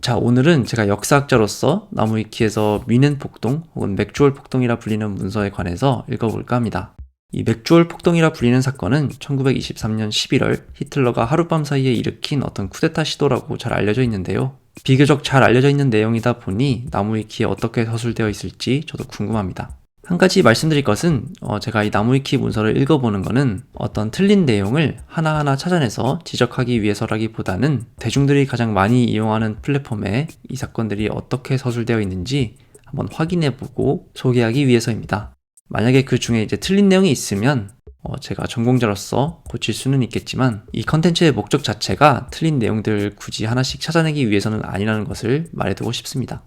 자, 오늘은 제가 역사학자로서 나무위키에서 미넨 폭동 혹은 맥주얼 폭동이라 불리는 문서에 관해서 읽어볼까 합니다. 이 맥주얼 폭동이라 불리는 사건은 1923년 11월 히틀러가 하룻밤 사이에 일으킨 어떤 쿠데타 시도라고 잘 알려져 있는데요. 비교적 잘 알려져 있는 내용이다 보니 나무위키에 어떻게 서술되어 있을지 저도 궁금합니다. 한 가지 말씀드릴 것은 어, 제가 이 나무위키 문서를 읽어보는 것은 어떤 틀린 내용을 하나하나 찾아내서 지적하기 위해서라기보다는 대중들이 가장 많이 이용하는 플랫폼에 이 사건들이 어떻게 서술되어 있는지 한번 확인해보고 소개하기 위해서입니다. 만약에 그 중에 이제 틀린 내용이 있으면 어, 제가 전공자로서 고칠 수는 있겠지만 이 컨텐츠의 목적 자체가 틀린 내용들 굳이 하나씩 찾아내기 위해서는 아니라는 것을 말해두고 싶습니다.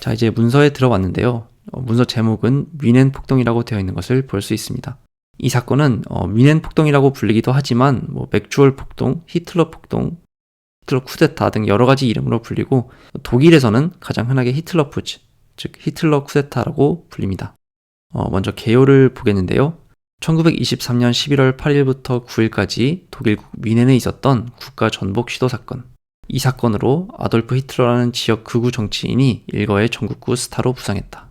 자 이제 문서에 들어왔는데요. 어, 문서 제목은 미넨 폭동이라고 되어 있는 것을 볼 수 있습니다. 이 사건은 어, 미넨 폭동이라고 불리기도 하지만 뭐 맥주얼 폭동, 히틀러 폭동, 히틀러 쿠데타 등 여러 가지 이름으로 불리고 독일에서는 가장 흔하게 히틀러 푸즈, 즉 히틀러 쿠데타라고 불립니다. 어, 먼저 개요를 보겠는데요. 1923년 11월 8일부터 9일까지 독일국 미넨에 있었던 국가 전복 시도 사건. 이 사건으로 아돌프 히틀러라는 지역 극우 정치인이 일거의 전국구 스타로 부상했다.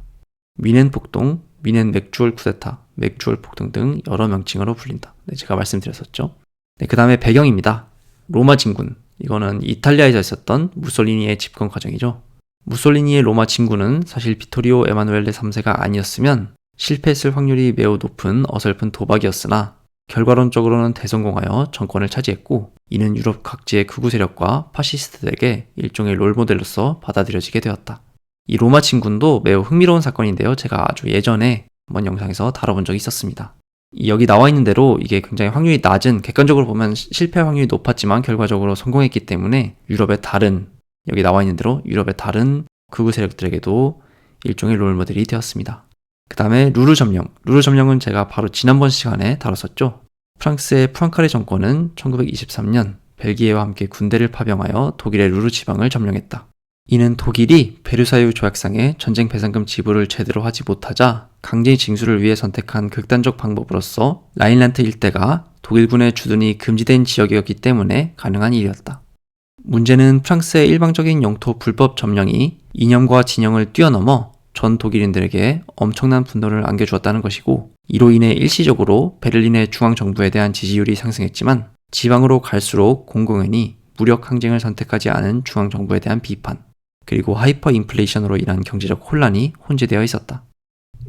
미넨 폭동, 미넨 맥주얼 쿠데타, 맥주얼 폭동 등 여러 명칭으로 불린다. 네, 제가 말씀드렸었죠. 네, 그 다음에 배경입니다. 로마 진군. 이거는 이탈리아에서 있었던 무솔리니의 집권 과정이죠. 무솔리니의 로마 진군은 사실 비토리오 에마누엘레 3세가 아니었으면 실패했을 확률이 매우 높은 어설픈 도박이었으나 결과론적으로는 대성공하여 정권을 차지했고 이는 유럽 각지의 극우 세력과 파시스트들에게 일종의 롤모델로서 받아들여지게 되었다. 이 로마 진군도 매우 흥미로운 사건인데요. 제가 아주 예전에 한번 영상에서 다뤄본 적이 있었습니다. 여기 나와 있는 대로 이게 굉장히 확률이 낮은, 객관적으로 보면 실패 확률이 높았지만 결과적으로 성공했기 때문에 유럽의 다른, 여기 나와 있는 대로 유럽의 다른 극우 세력들에게도 일종의 롤모델이 되었습니다. 그 다음에 루르 점령. 루르 점령은 제가 바로 지난번 시간에 다뤘었죠. 프랑스의 프랑카레 정권은 1923년 벨기에와 함께 군대를 파병하여 독일의 루르 지방을 점령했다. 이는 독일이 베르사유 조약상의 전쟁 배상금 지불을 제대로 하지 못하자 강제 징수를 위해 선택한 극단적 방법으로서 라인란트 일대가 독일군의 주둔이 금지된 지역이었기 때문에 가능한 일이었다. 문제는 프랑스의 일방적인 영토 불법 점령이 이념과 진영을 뛰어넘어 전 독일인들에게 엄청난 분노를 안겨주었다는 것이고 이로 인해 일시적으로 베를린의 중앙정부에 대한 지지율이 상승했지만 지방으로 갈수록 공공연히 무력 항쟁을 선택하지 않은 중앙정부에 대한 비판, 그리고 하이퍼 인플레이션으로 인한 경제적 혼란이 혼재되어 있었다.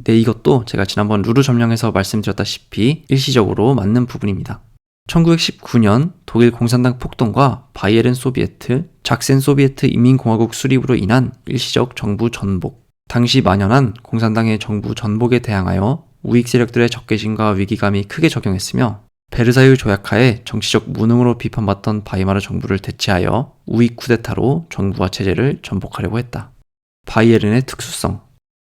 네, 이것도 제가 지난번 루르 점령에서 말씀드렸다시피 일시적으로 맞는 부분입니다. 1919년 독일 공산당 폭동과 바이에른 소비에트, 작센 소비에트 인민공화국 수립으로 인한 일시적 정부 전복, 당시 만연한 공산당의 정부 전복에 대항하여 우익 세력들의 적개심과 위기감이 크게 적용했으며 베르사유 조약하에 정치적 무능으로 비판받던 바이마르 정부를 대체하여 우익 쿠데타로 정부와 체제를 전복하려고 했다. 바이에른의 특수성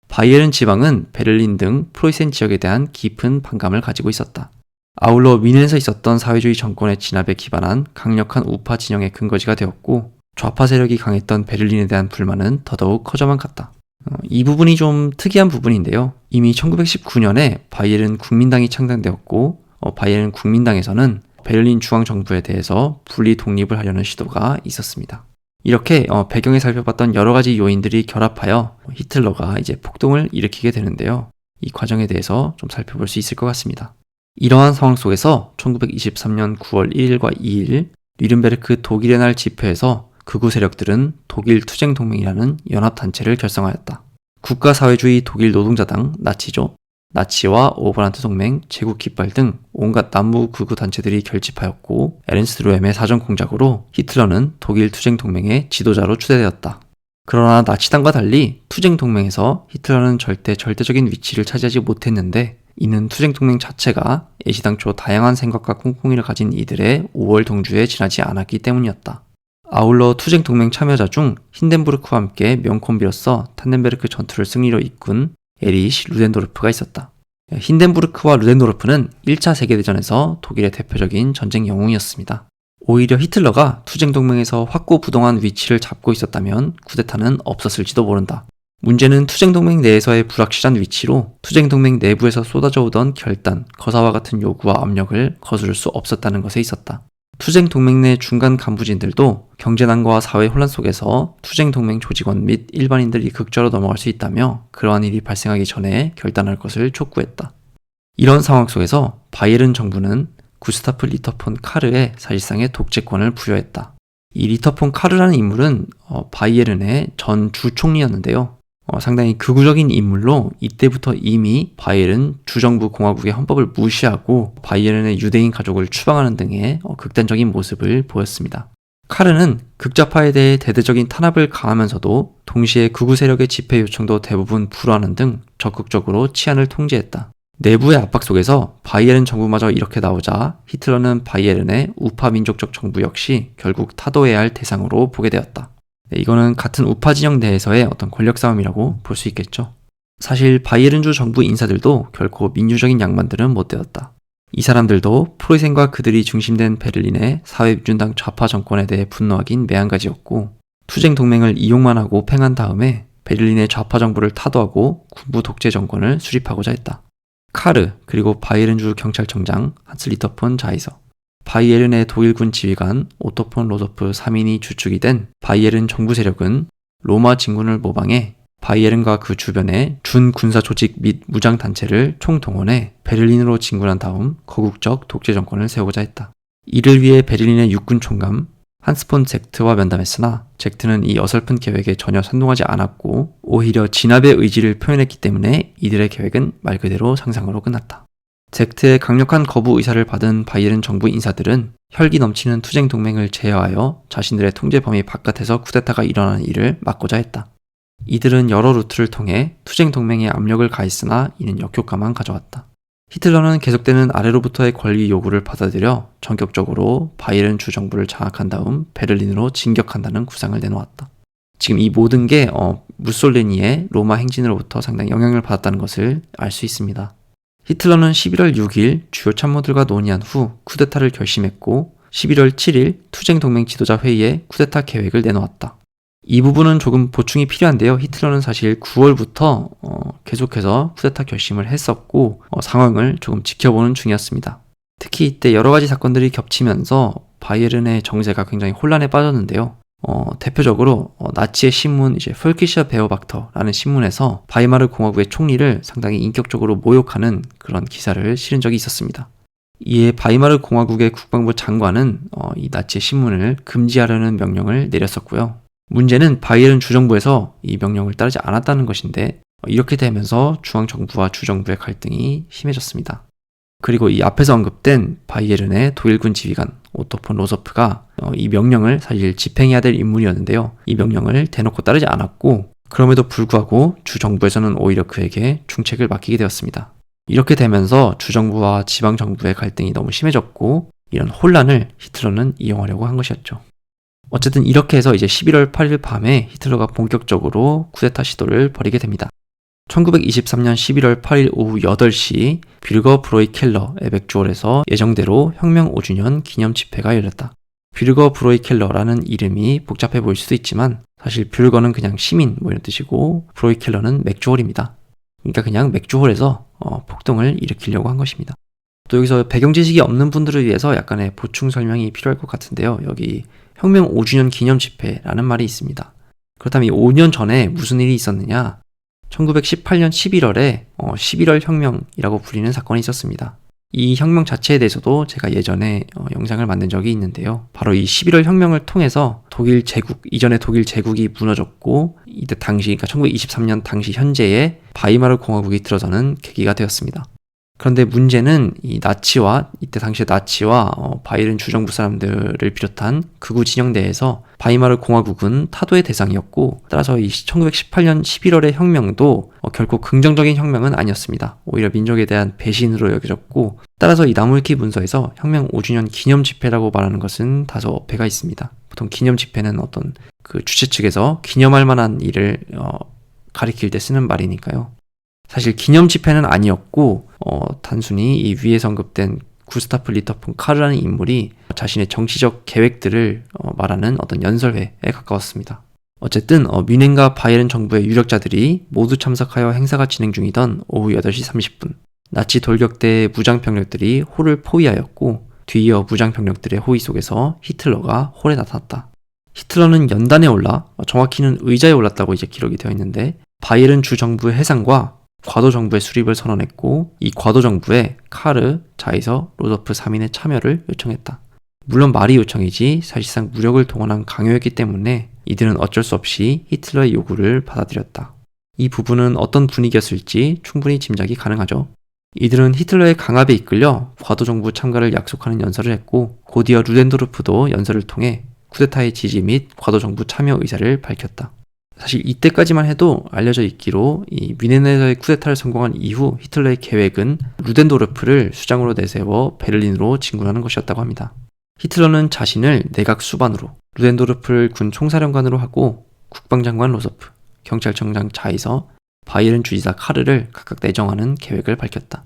바이에른 지방은 베를린 등 프로이센 지역에 대한 깊은 반감을 가지고 있었다. 아울러 미넨에서 있었던 사회주의 정권의 진압에 기반한 강력한 우파 진영의 근거지가 되었고 좌파 세력이 강했던 베를린에 대한 불만은 더더욱 커져만 갔다. 어, 이 부분이 좀 특이한 부분인데요. 이미 1919년에 바이에른 국민당이 창당되었고 어, 바이에른 국민당에서는 베를린 중앙 정부에 대해서 분리 독립을 하려는 시도가 있었습니다. 이렇게 어, 배경에 살펴봤던 여러 가지 요인들이 결합하여 히틀러가 이제 폭동을 일으키게 되는데요. 이 과정에 대해서 좀 살펴볼 수 있을 것 같습니다. 이러한 상황 속에서 1923년 9월 1일과 2일 리른베르크 독일의 날 집회에서 극우 세력들은 독일 투쟁 동맹이라는 연합 단체를 결성하였다. 국가사회주의 독일 노동자당 나치죠. 나치와 오버란트 동맹, 제국 깃발 등 온갖 남부 극우 단체들이 결집하였고 에른스트 루엠의 사전 공작으로 히틀러는 독일 투쟁 동맹의 지도자로 추대되었다. 그러나 나치당과 달리 투쟁 동맹에서 히틀러는 절대 절대적인 위치를 차지하지 못했는데 이는 투쟁 동맹 자체가 애시당초 다양한 생각과 콩콩이를 가진 이들의 5월 동주에 지나지 않았기 때문이었다. 아울러 투쟁 동맹 참여자 중 힌덴부르크와 함께 명콤비로서 탄덴베르크 전투를 승리로 이끈 에리시 루덴도르프가 있었다. 힌덴부르크와 루덴도르프는 1차 세계대전에서 독일의 대표적인 전쟁 영웅이었습니다. 오히려 히틀러가 투쟁 동맹에서 확고부동한 위치를 잡고 있었다면 쿠데타는 없었을지도 모른다. 문제는 투쟁 동맹 내에서의 불확실한 위치로 투쟁 동맹 내부에서 쏟아져 오던 결단, 거사와 같은 요구와 압력을 거스를 수 없었다는 것에 있었다. 투쟁 동맹 내 중간 간부진들도 경제난과 사회 혼란 속에서 투쟁 동맹 조직원 및 일반인들이 극좌로 넘어갈 수 있다며 그러한 일이 발생하기 전에 결단할 것을 촉구했다. 이런 상황 속에서 바이에른 정부는 구스타프 리터폰 카르에 사실상의 독재권을 부여했다. 이 리터폰 카르라는 인물은 어, 바이에른의 전 주총리였는데요. 어, 상당히 극우적인 인물로 이때부터 이미 바이에른 주정부 공화국의 헌법을 무시하고 바이에른의 유대인 가족을 추방하는 등의 어, 극단적인 모습을 보였습니다. 카르는 극좌파에 대해 대대적인 탄압을 가하면서도 동시에 극우 세력의 집회 요청도 대부분 불허하는 등 적극적으로 치안을 통제했다. 내부의 압박 속에서 바이에른 정부마저 이렇게 나오자 히틀러는 바이에른의 우파 민족적 정부 역시 결국 타도해야 할 대상으로 보게 되었다. 네, 이거는 같은 우파 진영 내에서의 어떤 권력 싸움이라고 볼 수 있겠죠. 사실 바이에른주 정부 인사들도 결코 민주적인 양반들은 못 되었다. 이 사람들도 프로이센과 그들이 중심된 베를린의 사회민주당 좌파 정권에 대해 분노하긴 매한가지였고 투쟁 동맹을 이용만 하고 팽한 다음에 베를린의 좌파 정부를 타도하고 군부 독재 정권을 수립하고자 했다. 카르 그리고 바이에른주 경찰청장 한스 리터폰 자이서 바이에른의 독일군 지휘관 오토폰 로도프 3인이 주축이 된 바이에른 정부 세력은 로마 진군을 모방해 바이에른과 그 주변의 준 군사 조직 및 무장 단체를 총동원해 베를린으로 진군한 다음 거국적 독재 정권을 세우고자 했다. 이를 위해 베를린의 육군 총감 한스폰 젝트와 면담했으나 젝트는 이 어설픈 계획에 전혀 선동하지 않았고 오히려 진압의 의지를 표현했기 때문에 이들의 계획은 말 그대로 상상으로 끝났다. 젝트의 강력한 거부 의사를 받은 바이에른 정부 인사들은 혈기 넘치는 투쟁 동맹을 제어하여 자신들의 통제 범위 바깥에서 쿠데타가 일어나는 일을 막고자 했다. 이들은 여러 루트를 통해 투쟁 동맹에 압력을 가했으나 이는 역효과만 가져왔다. 히틀러는 계속되는 아래로부터의 권리 요구를 받아들여 전격적으로 바이에른 주정부를 장악한 다음 베를린으로 진격한다는 구상을 내놓았다. 지금 이 모든 게 어, 무솔리니의 로마 행진으로부터 상당히 영향을 받았다는 것을 알 수 있습니다. 히틀러는 11월 6일 주요 참모들과 논의한 후 쿠데타를 결심했고 11월 7일 투쟁 동맹 지도자 회의에 쿠데타 계획을 내놓았다. 이 부분은 조금 보충이 필요한데요. 히틀러는 사실 9월부터 어, 계속해서 쿠데타 결심을 했었고 어, 상황을 조금 지켜보는 중이었습니다. 특히 이때 여러 가지 사건들이 겹치면서 바이에른의 정세가 굉장히 혼란에 빠졌는데요. 어, 대표적으로 어, 나치의 신문 이제 폴키셔 베어박터라는 신문에서 바이마르 공화국의 총리를 상당히 인격적으로 모욕하는 그런 기사를 실은 적이 있었습니다. 이에 바이마르 공화국의 국방부 장관은 어, 이 나치의 신문을 금지하려는 명령을 내렸었고요. 문제는 바이에른 주정부에서 이 명령을 따르지 않았다는 것인데 어, 이렇게 되면서 중앙정부와 주정부의 갈등이 심해졌습니다. 그리고 이 앞에서 언급된 바이에른의 독일군 지휘관 오토 폰 로서프가 어, 이 명령을 사실 집행해야 될 인물이었는데요. 이 명령을 대놓고 따르지 않았고 그럼에도 불구하고 주정부에서는 오히려 그에게 중책을 맡기게 되었습니다. 이렇게 되면서 주정부와 지방정부의 갈등이 너무 심해졌고 이런 혼란을 히틀러는 이용하려고 한 것이었죠. 어쨌든 이렇게 해서 이제 11월 8일 밤에 히틀러가 본격적으로 쿠데타 시도를 벌이게 됩니다. 1923년 11월 8일 오후 8시 뷰르거 브로이 켈러의 맥주홀에서 예정대로 혁명 5주년 기념 집회가 열렸다. 뷰르거 브로이 켈러라는 이름이 복잡해 보일 수도 있지만 사실 뷰르거는 그냥 시민 뭐 이런 뜻이고 브로이 켈러는 맥주홀입니다. 그러니까 그냥 맥주홀에서 어, 폭동을 일으키려고 한 것입니다. 또 여기서 배경 지식이 없는 분들을 위해서 약간의 보충 설명이 필요할 것 같은데요. 여기 혁명 5주년 기념 집회라는 말이 있습니다. 그렇다면 이 5년 전에 무슨 일이 있었느냐? 1918년 11월에 어, 11월 혁명이라고 불리는 사건이 있었습니다. 이 혁명 자체에 대해서도 제가 예전에 어, 영상을 만든 적이 있는데요. 바로 이 11월 혁명을 통해서 독일 제국, 이전에 독일 제국이 무너졌고, 이때 당시, 그러니까 1923년 당시 현재의 바이마르 공화국이 들어서는 계기가 되었습니다. 그런데 문제는 이 나치와 이때 당시에 나치와 어, 바이른 주정부 사람들을 비롯한 극우 진영 내에서 바이마르 공화국은 타도의 대상이었고 따라서 이 1918년 11월의 혁명도 어, 결코 긍정적인 혁명은 아니었습니다. 오히려 민족에 대한 배신으로 여겨졌고 따라서 이 나무위키 문서에서 혁명 5주년 기념 집회라고 말하는 것은 다소 어폐가 있습니다. 보통 기념 집회는 어떤 그 주최 측에서 기념할 만한 일을 어, 가리킬 때 쓰는 말이니까요. 사실 기념 집회는 아니었고 어, 단순히 이 위에 언급된 구스타프 리터폰 카르라는 인물이 자신의 정치적 계획들을 어, 말하는 어떤 연설회에 가까웠습니다. 어쨌든 어, 뮌헨과 바이에른 정부의 유력자들이 모두 참석하여 행사가 진행 중이던 오후 8시 30분 나치 돌격대의 무장 병력들이 홀을 포위하였고 뒤이어 무장 병력들의 호위 속에서 히틀러가 홀에 나탔다. 히틀러는 연단에 올라 정확히는 의자에 올랐다고 이제 기록이 되어 있는데 바이에른 주 정부의 해상과 과도 정부의 수립을 선언했고 이 과도 정부에 카르, 자이서, 로더프 3인의 참여를 요청했다. 물론 말이 요청이지 사실상 무력을 동원한 강요였기 때문에 이들은 어쩔 수 없이 히틀러의 요구를 받아들였다. 이 부분은 어떤 분위기였을지 충분히 짐작이 가능하죠. 이들은 히틀러의 강압에 이끌려 과도 정부 참가를 약속하는 연설을 했고 곧이어 루덴도르프도 연설을 통해 쿠데타의 지지 및 과도 정부 참여 의사를 밝혔다. 사실 이때까지만 해도 알려져 있기로 이 미네네에서의 쿠데타를 성공한 이후 히틀러의 계획은 루덴도르프를 수장으로 내세워 베를린으로 진군하는 것이었다고 합니다. 히틀러는 자신을 내각 수반으로 루덴도르프를 군 총사령관으로 하고 국방장관 로서프, 경찰청장 자이서, 바이에른 주지사 카르를 각각 내정하는 계획을 밝혔다.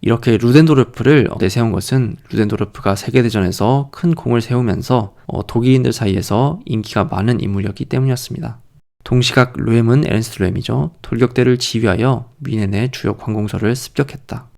이렇게 루덴도르프를 내세운 것은 루덴도르프가 세계대전에서 큰 공을 세우면서 어, 독일인들 사이에서 인기가 많은 인물이었기 때문이었습니다. 동시각 르엠은 에른스트 르엠이죠. 돌격대를 지휘하여 미넨의 주요 관공서를 습격했다.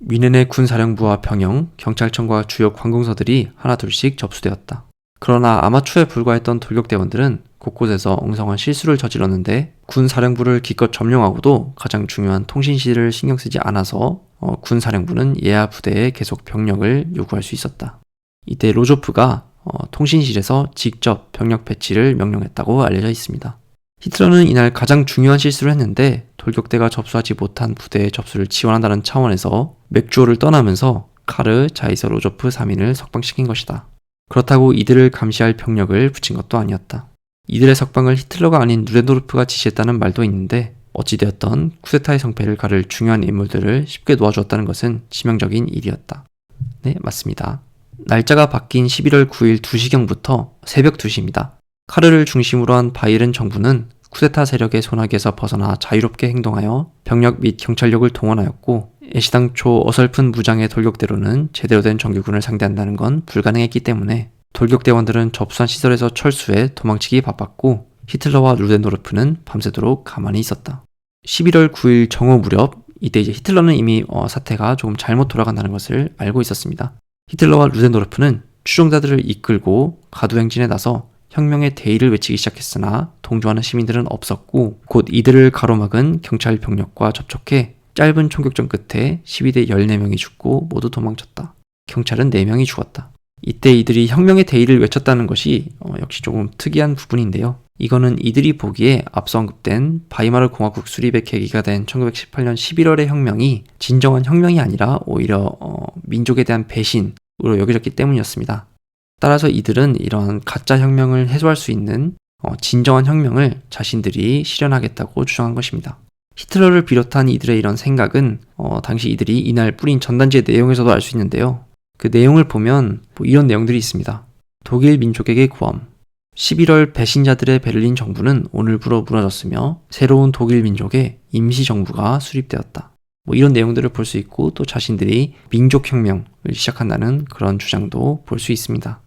미넨의 군사령부와 병영, 경찰청과 주요 관공서들이 하나둘씩 접수되었다. 그러나 아마추어에 불과했던 돌격대원들은 곳곳에서 엉성한 실수를 저질렀는데 군 사령부를 기껏 점령하고도 가장 중요한 통신실을 신경 쓰지 않아서 어, 군 사령부는 예하 부대에 계속 병력을 요구할 수 있었다. 이때 로조프가 어, 통신실에서 직접 병력 배치를 명령했다고 알려져 있습니다. 히틀러는 이날 가장 중요한 실수를 했는데 돌격대가 접수하지 못한 부대의 접수를 지원한다는 차원에서 맥주호를 떠나면서 카르, 자이서, 로조프 3인을 석방시킨 것이다. 그렇다고 이들을 감시할 병력을 붙인 것도 아니었다. 이들의 석방을 히틀러가 아닌 누렌도르프가 지시했다는 말도 있는데 어찌되었던 쿠데타의 성패를 가를 중요한 인물들을 쉽게 놓아주었다는 것은 치명적인 일이었다. 네, 맞습니다. 날짜가 바뀐 11월 9일 2시경부터 새벽 2시입니다. 카르를 중심으로 한 바이른 정부는 쿠데타 세력의 손아귀에서 벗어나 자유롭게 행동하여 병력 및 경찰력을 동원하였고 애시당초 어설픈 무장의 돌격대로는 제대로 된 정규군을 상대한다는 건 불가능했기 때문에 돌격대원들은 접수한 시설에서 철수해 도망치기 바빴고 히틀러와 루덴도르프는 밤새도록 가만히 있었다. 11월 9일 정오 무렵 이때 이제 히틀러는 이미 어, 사태가 조금 잘못 돌아간다는 것을 알고 있었습니다. 히틀러와 루덴도르프는 추종자들을 이끌고 가두행진에 나서 혁명의 대의를 외치기 시작했으나 동조하는 시민들은 없었고 곧 이들을 가로막은 경찰 병력과 접촉해 짧은 총격전 끝에 12대 14명이 죽고 모두 도망쳤다. 경찰은 4명이 죽었다. 이때 이들이 혁명의 대의를 외쳤다는 것이 어, 역시 조금 특이한 부분인데요. 이거는 이들이 보기에 앞서 언급된 바이마르 공화국 수립의 계기가 된 1918년 11월의 혁명이 진정한 혁명이 아니라 오히려 어, 민족에 대한 배신으로 여겨졌기 때문이었습니다. 따라서 이들은 이러한 가짜 혁명을 해소할 수 있는 어, 진정한 혁명을 자신들이 실현하겠다고 주장한 것입니다. 히틀러를 비롯한 이들의 이런 생각은 어, 당시 이들이 이날 뿌린 전단지의 내용에서도 알 수 있는데요. 그 내용을 보면 뭐 이런 내용들이 있습니다. 독일 민족에게 구함. 11월 배신자들의 베를린 정부는 오늘부로 무너졌으며 새로운 독일 민족의 임시 정부가 수립되었다. 뭐 이런 내용들을 볼 수 있고 또 자신들이 민족혁명을 시작한다는 그런 주장도 볼 수 있습니다.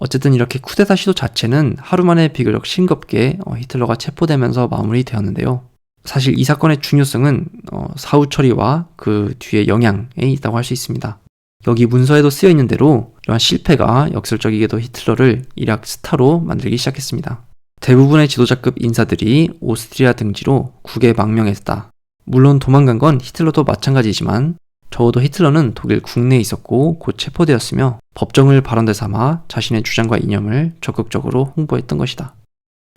어쨌든 이렇게 쿠데타 시도 자체는 하루 만에 비교적 싱겁게 어, 히틀러가 체포되면서 마무리되었는데요. 사실 이 사건의 중요성은 어, 사후 처리와 그 뒤에 영향에 있다고 할 수 있습니다. 여기 문서에도 쓰여 있는 대로 이러한 실패가 역설적이게도 히틀러를 일약 스타로 만들기 시작했습니다. 대부분의 지도자급 인사들이 오스트리아 등지로 국에 망명했다. 물론 도망간 건 히틀러도 마찬가지지만 적어도 히틀러는 독일 국내에 있었고 곧 체포되었으며 법정을 발언대 삼아 자신의 주장과 이념을 적극적으로 홍보했던 것이다.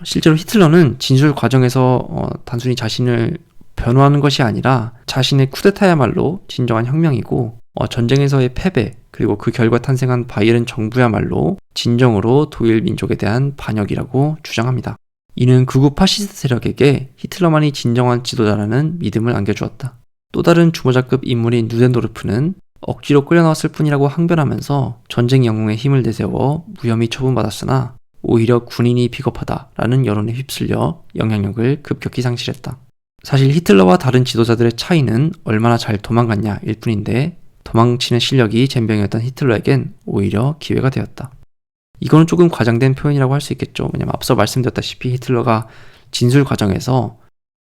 실제로 히틀러는 진술 과정에서 어, 단순히 자신을 변호하는 것이 아니라 자신의 쿠데타야말로 진정한 혁명이고 어, 전쟁에서의 패배 그리고 그 결과 탄생한 바이에른 정부야말로 진정으로 독일 민족에 대한 반역이라고 주장합니다. 이는 극우 파시스트 세력에게 히틀러만이 진정한 지도자라는 믿음을 안겨주었다. 또 다른 주모자급 인물인 누덴도르프는 억지로 끌려나왔을 뿐이라고 항변하면서 전쟁 영웅의 힘을 내세워 무혐의 처분받았으나 오히려 군인이 비겁하다라는 여론에 휩쓸려 영향력을 급격히 상실했다. 사실 히틀러와 다른 지도자들의 차이는 얼마나 잘 도망갔냐 일 뿐인데 도망치는 실력이 젬병이었던 히틀러에겐 오히려 기회가 되었다. 이거는 조금 과장된 표현이라고 할 수 있겠죠. 왜냐면 앞서 말씀드렸다시피 히틀러가 진술 과정에서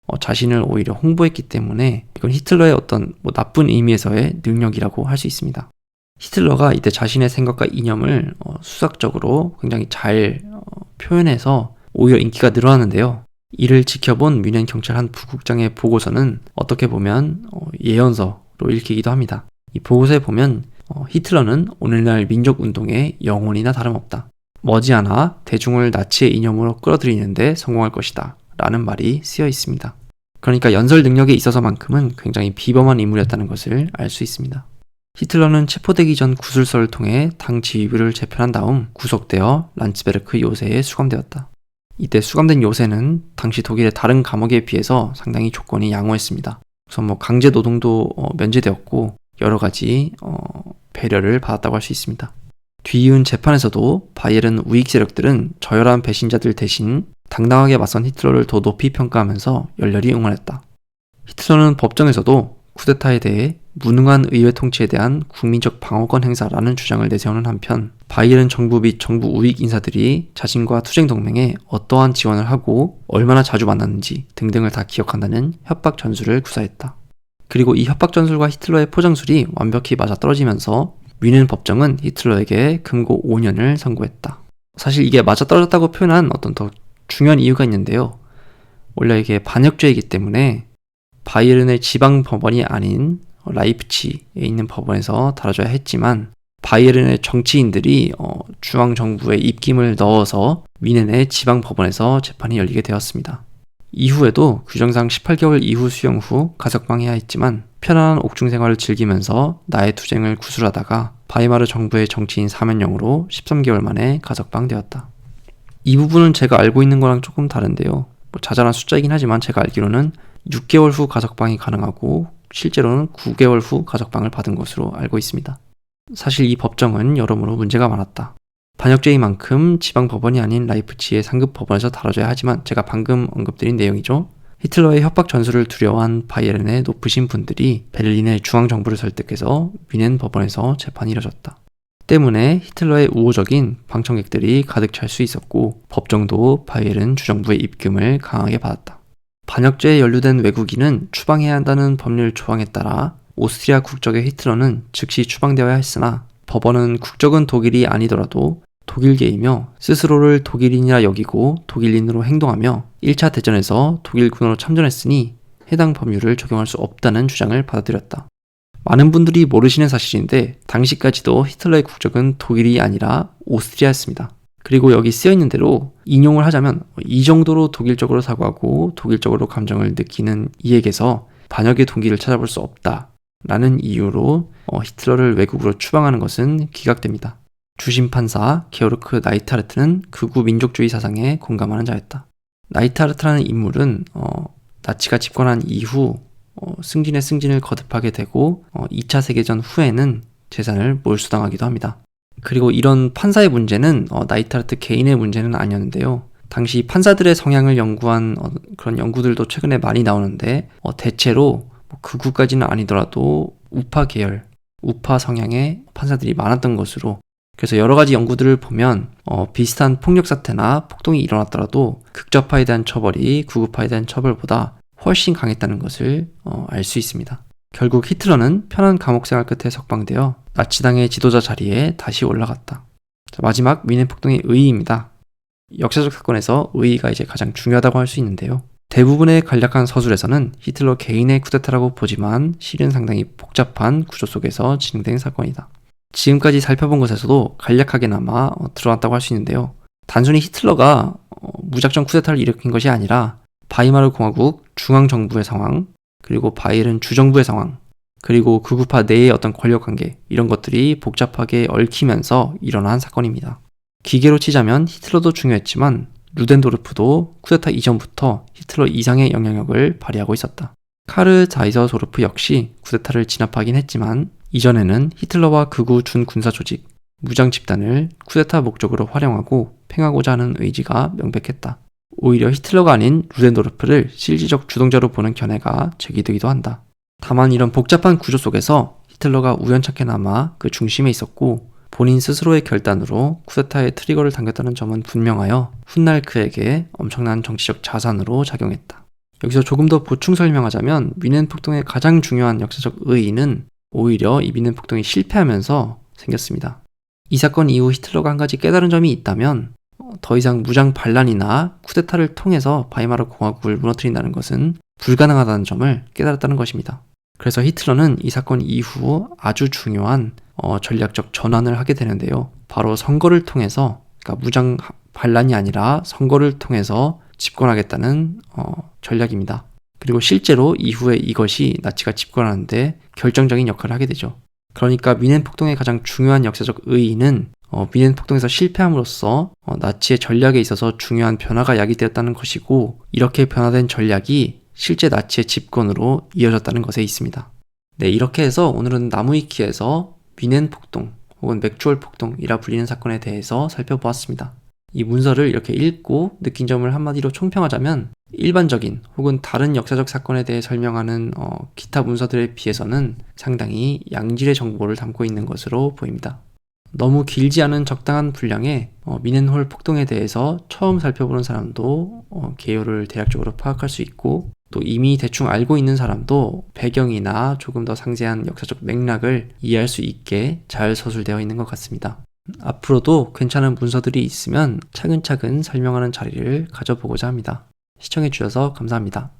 어, 자신을 오히려 홍보했기 때문에 이건 히틀러의 어떤 뭐 나쁜 의미에서의 능력이라고 할 수 있습니다. 히틀러가 이때 자신의 생각과 이념을 어, 수학적으로 굉장히 잘 어, 표현해서 오히려 인기가 늘어났는데요. 이를 지켜본 뮌헨 경찰 한 부국장의 보고서는 어떻게 보면 어, 예언서로 읽히기도 합니다. 이 보고서에 보면 어, 히틀러는 오늘날 민족 운동의 영혼이나 다름없다. 머지않아 대중을 나치의 이념으로 끌어들이는데 성공할 것이다. 라는 말이 쓰여 있습니다. 그러니까 연설 능력에 있어서만큼은 굉장히 비범한 인물이었다는 것을 알 수 있습니다. 히틀러는 체포되기 전 구술서를 통해 당 지휘부를 재편한 다음 구속되어 란츠베르크 요새에 수감되었다. 이때 수감된 요새는 당시 독일의 다른 감옥에 비해서 상당히 조건이 양호했습니다. 우선 뭐 강제 노동도 어, 면제되었고 여러 가지 어, 배려를 받았다고 할 수 있습니다. 뒤이은 재판에서도 바이에른 우익 세력들은 저열한 배신자들 대신 당당하게 맞선 히틀러를 더 높이 평가하면서 열렬히 응원했다. 히틀러는 법정에서도 쿠데타에 대해 무능한 의회 통치에 대한 국민적 방어권 행사라는 주장을 내세우는 한편 바이에른 정부 및 정부 우익 인사들이 자신과 투쟁 동맹에 어떠한 지원을 하고 얼마나 자주 만났는지 등등을 다 기억한다는 협박 전술을 구사했다. 그리고 이 협박 전술과 히틀러의 포장술이 완벽히 맞아떨어지면서 뮌헨 법정은 히틀러에게 금고 5년을 선고했다. 사실 이게 맞아떨어졌다고 표현한 어떤 더 중요한 이유가 있는데요. 원래 이게 반역죄이기 때문에 바이에른의 지방 법원이 아닌 라이프치에 있는 법원에서 다뤄져야 했지만 바이에른의 정치인들이 어, 중앙 정부에 입김을 넣어서 미넨의 지방 법원에서 재판이 열리게 되었습니다. 이후에도 규정상 18개월 이후 수용 후 가석방해야 했지만 편안한 옥중 생활을 즐기면서 나의 투쟁을 구술하다가 바이마르 정부의 정치인 사면령으로 13개월 만에 가석방되었다. 이 부분은 제가 알고 있는 거랑 조금 다른데요. 뭐 자잘한 숫자이긴 하지만 제가 알기로는 6개월 후 가석방이 가능하고 실제로는 9개월 후 가석방을 받은 것으로 알고 있습니다. 사실 이 법정은 여러모로 문제가 많았다. 반역죄인 만큼 지방 법원이 아닌 라이프치의 상급 법원에서 다뤄져야 하지만 제가 방금 언급드린 내용이죠. 히틀러의 협박 전술을 두려워한 바이에른의 높으신 분들이 베를린의 중앙정부를 설득해서 뮌헨 법원에서 재판이 이뤄졌다. 때문에 히틀러의 우호적인 방청객들이 가득 찰 수 있었고 법정도 바이에른 주정부의 입김을 강하게 받았다. 반역죄에 연루된 외국인은 추방해야 한다는 법률 조항에 따라 오스트리아 국적의 히틀러는 즉시 추방되어야 했으나 법원은 국적은 독일이 아니더라도 독일계이며 스스로를 독일인이라 여기고 독일인으로 행동하며 1차 대전에서 독일군으로 참전했으니 해당 법률을 적용할 수 없다는 주장을 받아들였다. 많은 분들이 모르시는 사실인데 당시까지도 히틀러의 국적은 독일이 아니라 오스트리아였습니다. 그리고 여기 쓰여 있는 대로 인용을 하자면 이 정도로 독일적으로 사고하고 독일적으로 감정을 느끼는 이에게서 반역의 동기를 찾아볼 수 없다. 라는 이유로 어, 히틀러를 외국으로 추방하는 것은 기각됩니다. 주심 판사 게오르크 나이타르트는 극우 민족주의 사상에 공감하는 자였다. 나이타르트라는 인물은 어, 나치가 집권한 이후 어, 승진의 승진을 거듭하게 되고 어, 2차 세계전 후에는 재산을 몰수당하기도 합니다. 그리고 이런 판사의 문제는 어, 나이타르트 개인의 문제는 아니었는데요. 당시 판사들의 성향을 연구한 어, 그런 연구들도 최근에 많이 나오는데 어, 대체로 뭐 극우까지는 아니더라도 우파 계열, 우파 성향의 판사들이 많았던 것으로 그래서 여러 가지 연구들을 보면 어, 비슷한 폭력 사태나 폭동이 일어났더라도 극좌파에 대한 처벌이 구구파에 대한 처벌보다 훨씬 강했다는 것을 어, 알수 있습니다. 결국 히틀러는 편한 감옥 생활 끝에 석방되어 나치당의 지도자 자리에 다시 올라갔다. 자, 마지막 미넨 폭동의 의의입니다. 역사적 사건에서 의의가 이제 가장 중요하다고 할 수 있는데요. 대부분의 간략한 서술에서는 히틀러 개인의 쿠데타라고 보지만 실은 상당히 복잡한 구조 속에서 진행된 사건이다. 지금까지 살펴본 것에서도 간략하게나마 어, 드러났다고 할 수 있는데요. 단순히 히틀러가 어, 무작정 쿠데타를 일으킨 것이 아니라 바이마르 공화국 중앙 정부의 상황, 그리고 바이에른 주정부의 상황, 그리고 극우파 내의 어떤 권력 관계 이런 것들이 복잡하게 얽히면서 일어난 사건입니다. 기계로 치자면 히틀러도 중요했지만 루덴도르프도 쿠데타 이전부터 히틀러 이상의 영향력을 발휘하고 있었다. 카르 자이서 소르프 역시 쿠데타를 진압하긴 했지만 이전에는 히틀러와 극우 준군사 조직, 무장 집단을 쿠데타 목적으로 활용하고 팽하고자 하는 의지가 명백했다. 오히려 히틀러가 아닌 루덴도르프를 실질적 주동자로 보는 견해가 제기되기도 한다. 다만 이런 복잡한 구조 속에서 히틀러가 우연찮게나마 그 중심에 있었고 본인 스스로의 결단으로 쿠데타의 트리거를 당겼다는 점은 분명하여 훗날 그에게 엄청난 정치적 자산으로 작용했다. 여기서 조금 더 보충 설명하자면 미넨 폭동의 가장 중요한 역사적 의의는 오히려 이 미넨 폭동이 실패하면서 생겼습니다. 이 사건 이후 히틀러가 한 가지 깨달은 점이 있다면 어, 더 이상 무장 반란이나 쿠데타를 통해서 바이마르 공화국을 무너뜨린다는 것은 불가능하다는 점을 깨달았다는 것입니다. 그래서 히틀러는 이 사건 이후 아주 중요한 어, 전략적 전환을 하게 되는데요. 바로 선거를 통해서 그러니까 무장 반란이 아니라 선거를 통해서 집권하겠다는 어, 전략입니다. 그리고 실제로 이후에 이것이 나치가 집권하는데 결정적인 역할을 하게 되죠. 그러니까 미넨 폭동의 가장 중요한 역사적 의의는 어, 미넨 폭동에서 실패함으로써 어, 나치의 전략에 있어서 중요한 변화가 야기되었다는 것이고 이렇게 변화된 전략이 실제 나치의 집권으로 이어졌다는 것에 있습니다. 네, 이렇게 해서 오늘은 나무위키에서 미넨 폭동 혹은 맥주얼 폭동이라 불리는 사건에 대해서 살펴보았습니다. 이 문서를 이렇게 읽고 느낀 점을 한마디로 총평하자면 일반적인 혹은 다른 역사적 사건에 대해 설명하는 어, 기타 문서들에 비해서는 상당히 양질의 정보를 담고 있는 것으로 보입니다. 너무 길지 않은 적당한 분량의 어, 미넨홀 폭동에 대해서 처음 살펴보는 사람도 어, 개요를 대략적으로 파악할 수 있고 또 이미 대충 알고 있는 사람도 배경이나 조금 더 상세한 역사적 맥락을 이해할 수 있게 잘 서술되어 있는 것 같습니다. 앞으로도 괜찮은 문서들이 있으면 차근차근 설명하는 자리를 가져보고자 합니다. 시청해주셔서 감사합니다.